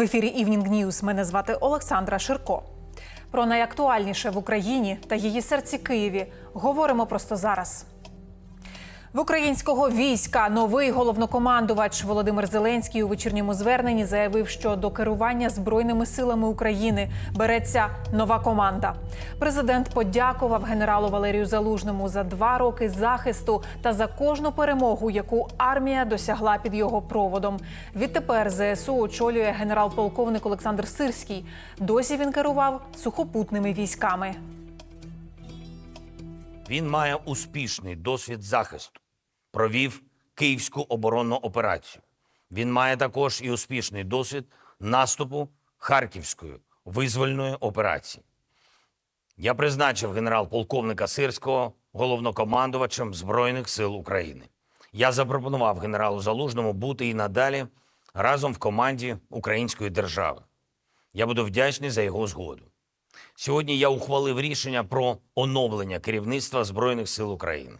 В ефірі Івнінг Ньюс мене звати Олександра Ширко. Про найактуальніше в Україні та її серці Києві говоримо просто зараз. В українського війська новий головнокомандувач Володимир Зеленський у вечірньому зверненні заявив, що до керування збройними силами України береться нова команда. Президент подякував генералу Валерію Залужному за два роки захисту та за кожну перемогу, яку армія досягла під його проводом. Відтепер ЗСУ очолює генерал-полковник Олександр Сирський. Досі він керував сухопутними військами. Він має успішний досвід захисту. Провів Київську оборонну операцію. Він має також і успішний досвід наступу Харківської визвольної операції. Я призначив генерал-полковника Сирського головнокомандувачем Збройних сил України. Я запропонував генералу Залужному бути і надалі разом в команді української держави. Я буду вдячний за його згоду. Сьогодні я ухвалив рішення про оновлення керівництва Збройних сил України.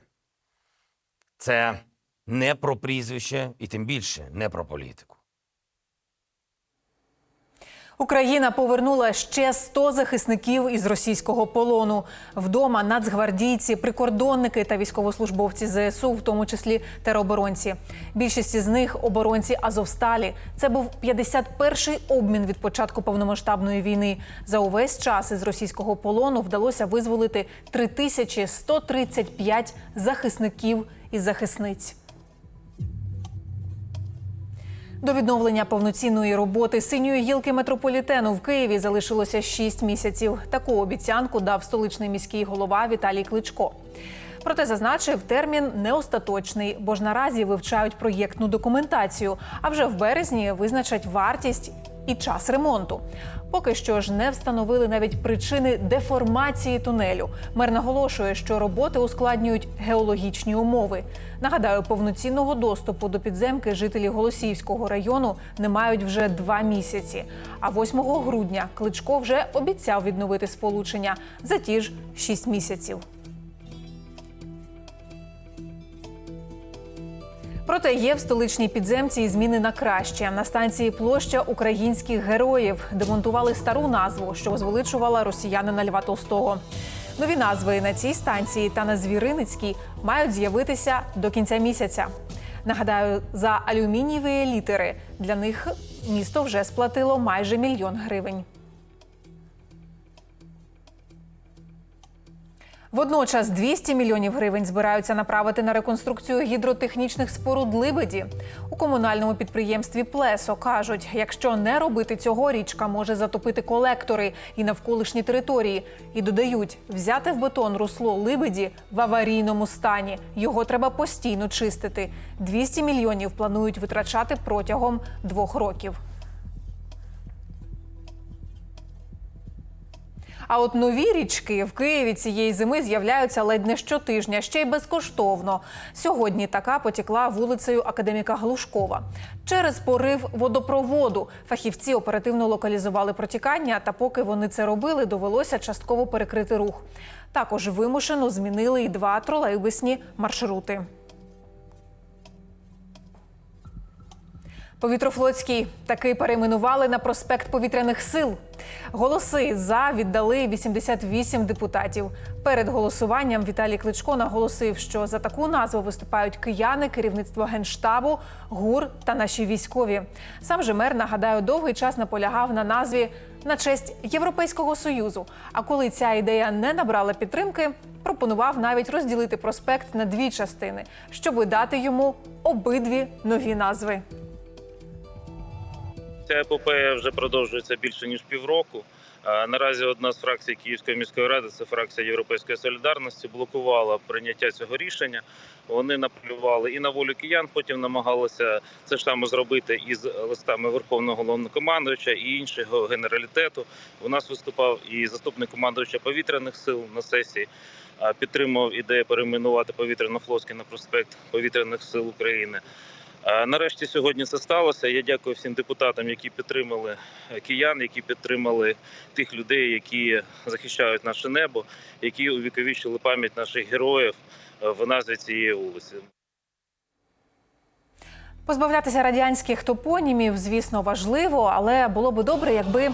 Це не про прізвище і тим більше не про політику. Україна повернула ще 100 захисників із російського полону. Вдома нацгвардійці, прикордонники та військовослужбовці ЗСУ, в тому числі тероборонці. Більшість із них оборонці Азовсталі. Це був 51-й обмін від початку повномасштабної війни. За увесь час із російського полону вдалося визволити 3135 захисників і захисниць. До відновлення повноцінної роботи синьої гілки метрополітену в Києві залишилося 6 місяців. Таку обіцянку дав столичний міський голова Віталій Кличко. Проте зазначив, термін не остаточний, бо ж наразі вивчають проєктну документацію. А вже в березні визначать вартість і час ремонту. Поки що ж не встановили навіть причини деформації тунелю. Мер наголошує, що роботи ускладнюють геологічні умови. Нагадаю, повноцінного доступу до підземки жителі Голосіївського району не мають вже два місяці. А 8 грудня Кличко вже обіцяв відновити сполучення за ті ж шість місяців. Проте є в столичній підземці і зміни на краще. На станції площа українських героїв демонтували стару назву, що возвеличувала росіянина Льва Толстого. Нові назви на цій станції та на Звіриницькій мають з'явитися до кінця місяця. Нагадаю, за алюмінієві літери для них місто вже сплатило майже мільйон гривень. Водночас 200 мільйонів гривень збираються направити на реконструкцію гідротехнічних споруд Либеді. У комунальному підприємстві Плесо кажуть, якщо не робити цього, річка може затопити колектори і навколишні території. І додають, взяти в бетон русло Либеді в аварійному стані. Його треба постійно чистити. 200 мільйонів планують витрачати протягом двох років. А от нові річки в Києві цієї зими з'являються ледь не щотижня, ще й безкоштовно. Сьогодні така потікла вулицею Академіка Глушкова. Через порив водопроводу фахівці оперативно локалізували протікання, та поки вони це робили, довелося частково перекрити рух. Також вимушено змінили й два тролейбусні маршрути. Повітрофлотський таки перейменували на проспект повітряних сил. Голоси за віддали 88 депутатів. Перед голосуванням Віталій Кличко наголосив, що за таку назву виступають кияни, керівництво генштабу, гур та наші військові. Сам же мер нагадаю, довгий час наполягав на назві на честь Європейського союзу. А коли ця ідея не набрала підтримки, пропонував навіть розділити проспект на дві частини, щоб дати йому обидві нові назви. Ця епопея вже продовжується більше ніж півроку. Наразі одна з фракцій Київської міської ради, це фракція Європейської солідарності, блокувала прийняття цього рішення. Вони наплювали і на волю киян. Потім намагалися це ж саме зробити із листами Верховного головнокомандуюча і іншого генералітету. У нас виступав і заступник командуюча повітряних сил на сесії. Підтримував ідею перейменувати повітряно-флотський на проспект повітряних сил України. Е, Нарешті сьогодні це сталося. Я дякую всім депутатам, які підтримали е, киян, які підтримали тих людей, які захищають наше небо, які увіковічили пам'ять наших героїв е, в назві цієї вулиці. Позбавлятися радянських топонімів, звісно, важливо, але було би добре, якби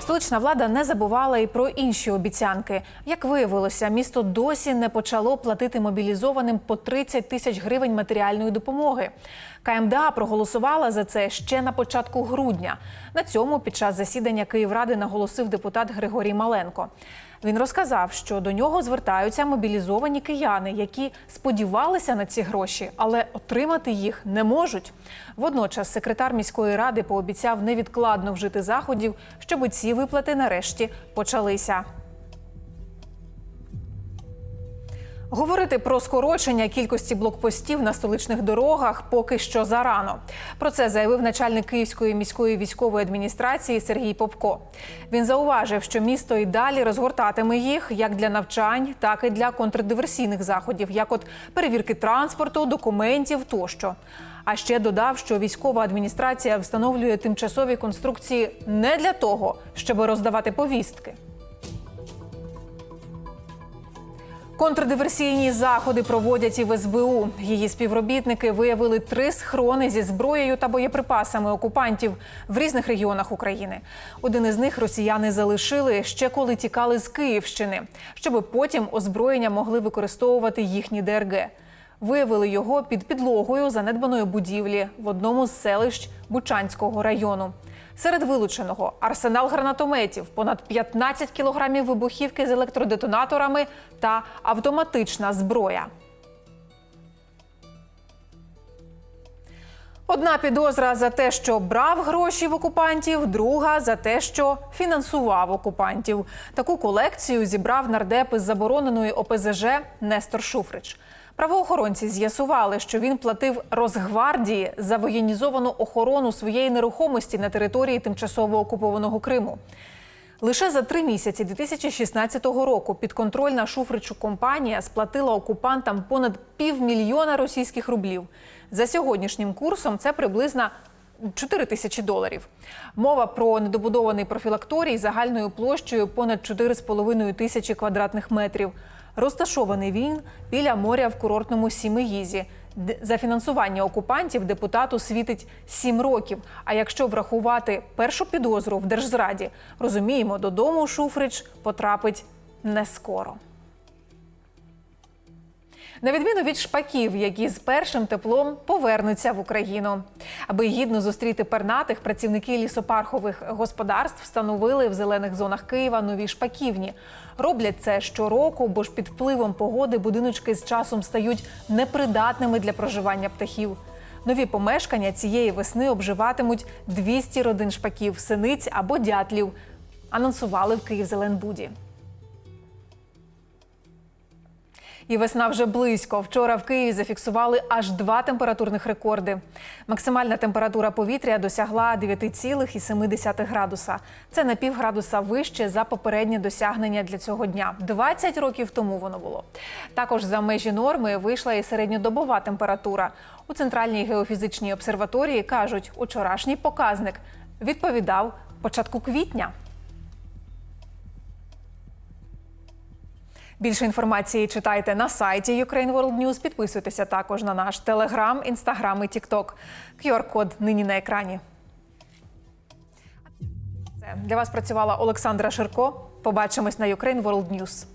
столична влада не забувала і про інші обіцянки. Як виявилося, місто досі не почало платити мобілізованим по 30 тисяч гривень матеріальної допомоги. КМДА проголосувала за це ще на початку грудня. На цьому під час засідання Київради наголосив депутат Григорій Маленко. Він розказав, що до нього звертаються мобілізовані кияни, які сподівалися на ці гроші, але отримати їх не можуть. Водночас секретар міської ради пообіцяв невідкладно вжити заходів, щоб ці виплати нарешті почалися. Говорити про скорочення кількості блокпостів на столичних дорогах поки що зарано. Про це заявив начальник Київської міської військової адміністрації Сергій Попко. Він зауважив, що місто і далі розгортатиме їх як для навчань, так і для контрдиверсійних заходів, як от перевірки транспорту, документів тощо. А ще додав, що військова адміністрація встановлює тимчасові конструкції не для того, щоб роздавати повістки. Контрдиверсійні заходи проводять і в СБУ. Її співробітники виявили три схрони зі зброєю та боєприпасами окупантів в різних регіонах України. Один із них росіяни залишили ще коли тікали з Київщини, щоб потім озброєння могли використовувати їхні ДРГ. Виявили його під підлогою занедбаної будівлі в одному з селищ Бучанського району. Серед вилученого арсенал гранатометів, понад 15 кілограмів вибухівки з електродетонаторами та автоматична зброя. Одна підозра за те, що брав гроші в окупантів, друга за те, що фінансував окупантів. Таку колекцію зібрав нардеп із забороненої ОПЗЖ Нестор Шуфрич. Правоохоронці з'ясували, що він платив Росгвардії за воєнізовану охорону своєї нерухомості на території тимчасово окупованого Криму. Лише за три місяці 2016 року підконтрольна Шуфричу компанія сплатила окупантам понад півмільйона російських рублів. За сьогоднішнім курсом це приблизно 4 тисячі доларів. Мова про недобудований профілакторій загальною площею понад 4,5 тисячі квадратних метрів. Розташований він біля моря в курортному Сімеїзі. За фінансування окупантів депутату світить 7 років. А якщо врахувати першу підозру в держзраді, розуміємо, додому Шуфрич потрапить не скоро. На відміну від шпаків, які з першим теплом повернуться в Україну. Аби гідно зустріти пернатих, працівники лісопархових господарств встановили в зелених зонах Києва нові шпаківні. Роблять це щороку, бо ж під впливом погоди будиночки з часом стають непридатними для проживання птахів. Нові помешкання цієї весни обживатимуть 200 родин шпаків, синиць або дятлів. Анонсували в Київзеленбуді. І весна вже близько. Вчора в Києві зафіксували аж два температурних рекорди. Максимальна температура повітря досягла 9,7 градуса. Це на півградуса вище за попереднє досягнення для цього дня. 20 років тому воно було. Також за межі норми вийшла і середньодобова температура. У центральній геофізичній обсерваторії кажуть, учорашній показник відповідав початку квітня. Більше інформації читайте на сайті Ukraine World News. Підписуйтеся також на наш телеграм, інстаграм і тікток. QR-код нині на екрані. Це для вас працювала Олександра Ширко. Побачимось на Ukraine World News.